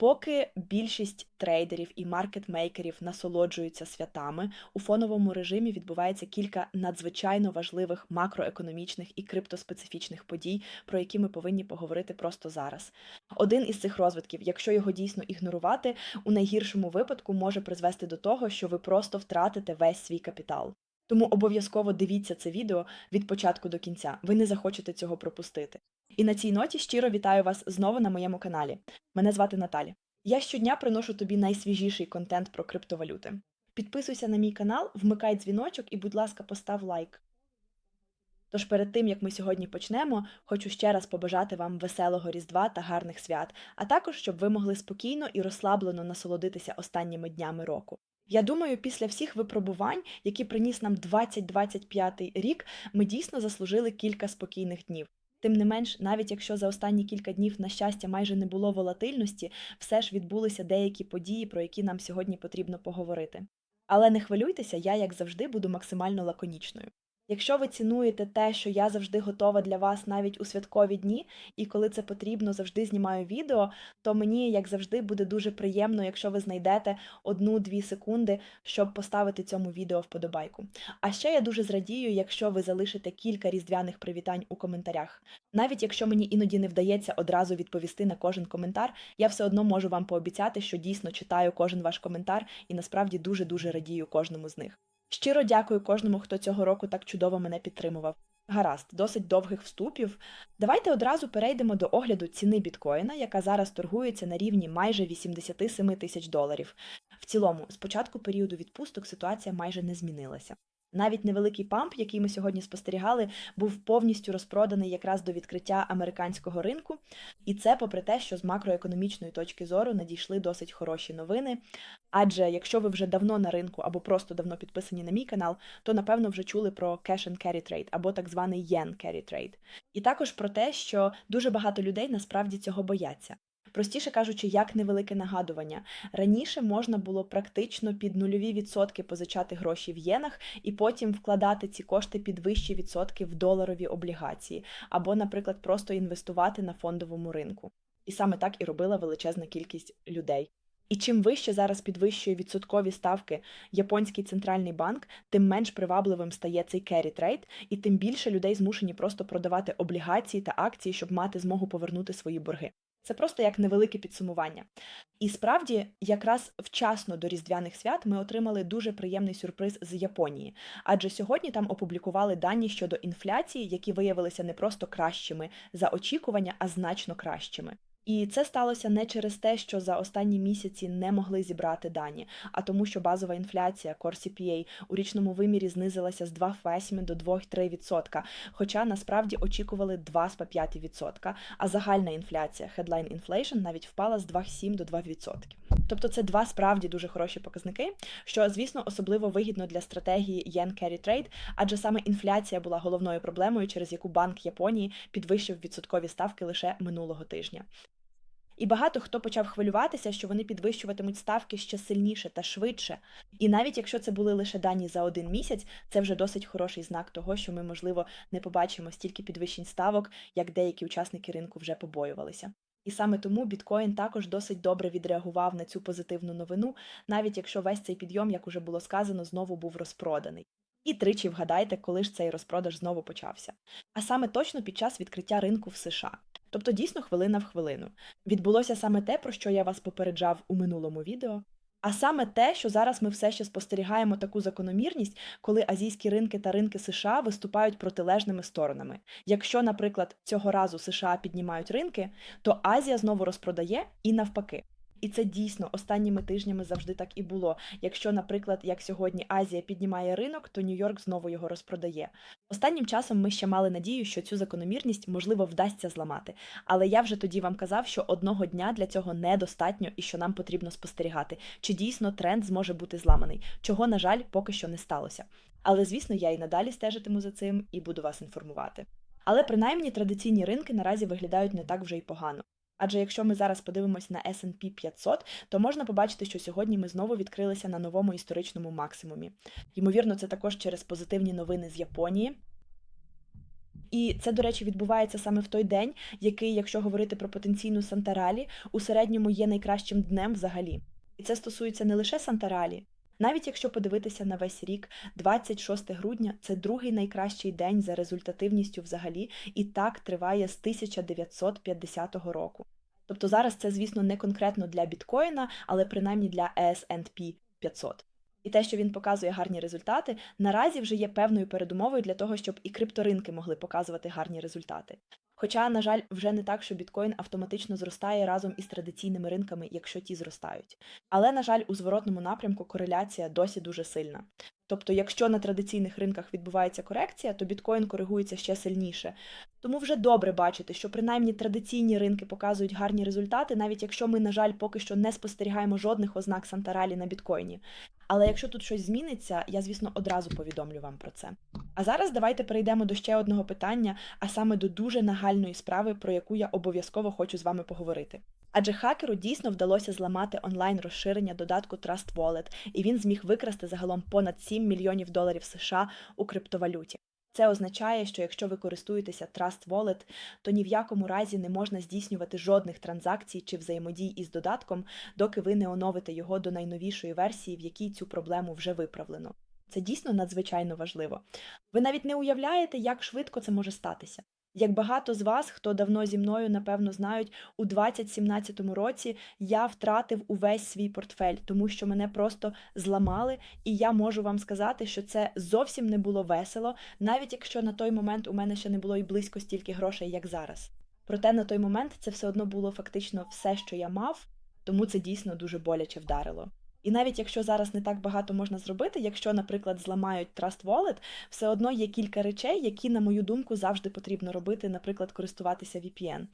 Поки більшість трейдерів і маркетмейкерів насолоджуються святами, у фоновому режимі відбувається кілька надзвичайно важливих макроекономічних і криптоспецифічних подій, про які ми повинні поговорити просто зараз. Один із цих розвитків, якщо його дійсно ігнорувати, у найгіршому випадку може призвести до того, що ви просто втратите весь свій капітал. Тому обов'язково дивіться це відео від початку до кінця. Ви не захочете цього пропустити. І на цій ноті щиро вітаю вас знову на моєму каналі. Мене звати Наталі. Я щодня приношу тобі найсвіжіший контент про криптовалюти. Підписуйся на мій канал, вмикай дзвіночок і, будь ласка, постав лайк. Тож перед тим як ми сьогодні почнемо, хочу ще раз побажати вам веселого Різдва та гарних свят, а також щоб ви могли спокійно і розслаблено насолодитися останніми днями року. Я думаю, після всіх випробувань, які приніс нам 2025 рік, ми дійсно заслужили кілька спокійних днів. Тим не менш, навіть якщо за останні кілька днів, на щастя, майже не було волатильності, все ж відбулися деякі події, про які нам сьогодні потрібно поговорити. Але не хвилюйтеся, я, як завжди, буду максимально лаконічною. Якщо ви цінуєте те, що я завжди готова для вас навіть у святкові дні, і коли це потрібно, завжди знімаю відео, то мені, як завжди, буде дуже приємно, якщо ви знайдете одну-дві секунди, щоб поставити цьому відео вподобайку. А ще я дуже зрадію, якщо ви залишите кілька різдвяних привітань у коментарях. Навіть якщо мені іноді не вдається одразу відповісти на кожен коментар, я все одно можу вам пообіцяти, що дійсно читаю кожен ваш коментар і насправді дуже дуже радію кожному з них. Щиро дякую кожному, хто цього року так чудово мене підтримував. Гаразд, досить довгих вступів. Давайте одразу перейдемо до огляду ціни біткоїна, яка зараз торгується на рівні майже 87 тисяч доларів. В цілому, з початку періоду відпусток ситуація майже не змінилася. Навіть невеликий памп, який ми сьогодні спостерігали, був повністю розпроданий якраз до відкриття американського ринку, і це попри те, що з макроекономічної точки зору надійшли досить хороші новини. Адже якщо ви вже давно на ринку або просто давно підписані на мій канал, то напевно вже чули про cash and carry trade або так званий yen carry trade. І також про те, що дуже багато людей насправді цього бояться. Простіше кажучи, як невелике нагадування. Раніше можна було практично під нульові відсотки позичати гроші в єнах і потім вкладати ці кошти під вищі відсотки в доларові облігації, або, наприклад, просто інвестувати на фондовому ринку. І саме так і робила величезна кількість людей. І чим вище зараз підвищує відсоткові ставки японський центральний банк, тим менш привабливим стає цей carry трейд, і тим більше людей змушені просто продавати облігації та акції, щоб мати змогу повернути свої борги. Це просто як невелике підсумування. І справді, якраз вчасно до різдвяних свят ми отримали дуже приємний сюрприз з Японії, адже сьогодні там опублікували дані щодо інфляції, які виявилися не просто кращими за очікування, а значно кращими. І це сталося не через те, що за останні місяці не могли зібрати дані, а тому, що базова інфляція Core CPA у річному вимірі знизилася з 2,8 до 2,3%, хоча насправді очікували 2,5%, а загальна інфляція Headline Inflation навіть впала з 2,7 до 2%. Тобто це два справді дуже хороші показники, що, звісно, особливо вигідно для стратегії Yen Carry Trade, адже саме інфляція була головною проблемою, через яку Банк Японії підвищив відсоткові ставки лише минулого тижня. І багато хто почав хвилюватися, що вони підвищуватимуть ставки ще сильніше та швидше. І навіть якщо це були лише дані за один місяць, це вже досить хороший знак того, що ми, можливо, не побачимо стільки підвищень ставок, як деякі учасники ринку вже побоювалися. І саме тому біткоін також досить добре відреагував на цю позитивну новину, навіть якщо весь цей підйом, як уже було сказано, знову був розпроданий. І тричі вгадайте, коли ж цей розпродаж знову почався. А саме точно під час відкриття ринку в США. Тобто дійсно хвилина в хвилину. Відбулося саме те, про що я вас попереджав у минулому відео. А саме те, що зараз ми все ще спостерігаємо таку закономірність, коли азійські ринки та ринки США виступають протилежними сторонами. Якщо, наприклад, цього разу США піднімають ринки, то Азія знову розпродає і навпаки. І це дійсно останніми тижнями завжди так і було. Якщо, наприклад, як сьогодні Азія піднімає ринок, то Нью-Йорк знову його розпродає. Останнім часом ми ще мали надію, що цю закономірність можливо вдасться зламати. Але я вже тоді вам казав, що одного дня для цього недостатньо і що нам потрібно спостерігати, чи дійсно тренд зможе бути зламаний, чого, на жаль, поки що не сталося. Але звісно, я і надалі стежитиму за цим і буду вас інформувати. Але принаймні традиційні ринки наразі виглядають не так вже й погано. Адже якщо ми зараз подивимось на S&P 500, то можна побачити, що сьогодні ми знову відкрилися на новому історичному максимумі. Ймовірно, це також через позитивні новини з Японії. І це, до речі, відбувається саме в той день, який, якщо говорити про потенційну Сантаралі, у середньому є найкращим днем взагалі. І це стосується не лише Сантаралі. Навіть якщо подивитися на весь рік, 26 грудня це другий найкращий день за результативністю взагалі, і так триває з 1950 року. Тобто зараз це, звісно, не конкретно для біткоїна, але принаймні для S&P 500. І те, що він показує гарні результати, наразі вже є певною передумовою для того, щоб і крипторинки могли показувати гарні результати. Хоча, на жаль, вже не так, що біткоін автоматично зростає разом із традиційними ринками, якщо ті зростають. Але, на жаль, у зворотному напрямку кореляція досі дуже сильна. Тобто, якщо на традиційних ринках відбувається корекція, то біткоін коригується ще сильніше. Тому вже добре бачити, що принаймні традиційні ринки показують гарні результати, навіть якщо ми, на жаль, поки що не спостерігаємо жодних ознак Сантаралі на біткоїні. Але якщо тут щось зміниться, я, звісно, одразу повідомлю вам про це. А зараз давайте перейдемо до ще одного питання, а саме до дуже нагальної справи, про яку я обов'язково хочу з вами поговорити. Адже хакеру дійсно вдалося зламати онлайн розширення додатку Trust Wallet, і він зміг викрасти загалом понад 7 мільйонів доларів США у криптовалюті. Це означає, що якщо ви користуєтеся Trust Wallet, то ні в якому разі не можна здійснювати жодних транзакцій чи взаємодій із додатком, доки ви не оновите його до найновішої версії, в якій цю проблему вже виправлено. Це дійсно надзвичайно важливо. Ви навіть не уявляєте, як швидко це може статися. Як багато з вас, хто давно зі мною, напевно, знають, у 2017 році я втратив увесь свій портфель, тому що мене просто зламали, і я можу вам сказати, що це зовсім не було весело, навіть якщо на той момент у мене ще не було і близько стільки грошей, як зараз. Проте на той момент це все одно було фактично все, що я мав, тому це дійсно дуже боляче вдарило. І навіть якщо зараз не так багато можна зробити, якщо, наприклад, зламають Trust Wallet, все одно є кілька речей, які, на мою думку, завжди потрібно робити, наприклад, користуватися VPN.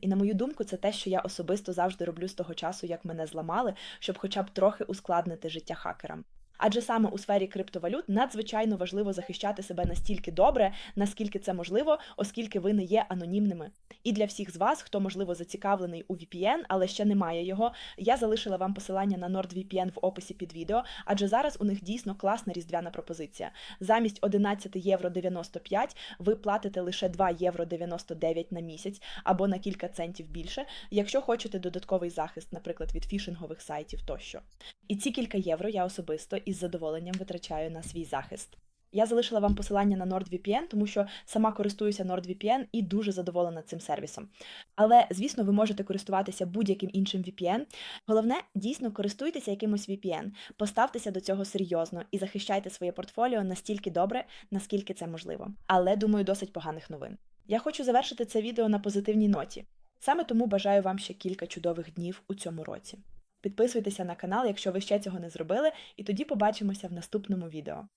І на мою думку, це те, що я особисто завжди роблю з того часу, як мене зламали, щоб хоча б трохи ускладнити життя хакерам. Адже саме у сфері криптовалют надзвичайно важливо захищати себе настільки добре, наскільки це можливо, оскільки ви не є анонімними. І для всіх з вас, хто можливо зацікавлений у VPN, але ще не має його, я залишила вам посилання на NordVPN в описі під відео, адже зараз у них дійсно класна різдвяна пропозиція. Замість 11 євро 95 ви платите лише 2 євро 99 на місяць або на кілька центів більше, якщо хочете додатковий захист, наприклад, від фішингових сайтів тощо. І ці кілька євро я особисто із задоволенням витрачаю на свій захист. Я залишила вам посилання на NordVPN, тому що сама користуюся NordVPN і дуже задоволена цим сервісом. Але, звісно, ви можете користуватися будь-яким іншим VPN. Головне, дійсно користуйтеся якимось VPN, поставтеся до цього серйозно і захищайте своє портфоліо настільки добре, наскільки це можливо. Але думаю, досить поганих новин. Я хочу завершити це відео на позитивній ноті. Саме тому бажаю вам ще кілька чудових днів у цьому році. Підписуйтеся на канал, якщо ви ще цього не зробили, і тоді побачимося в наступному відео.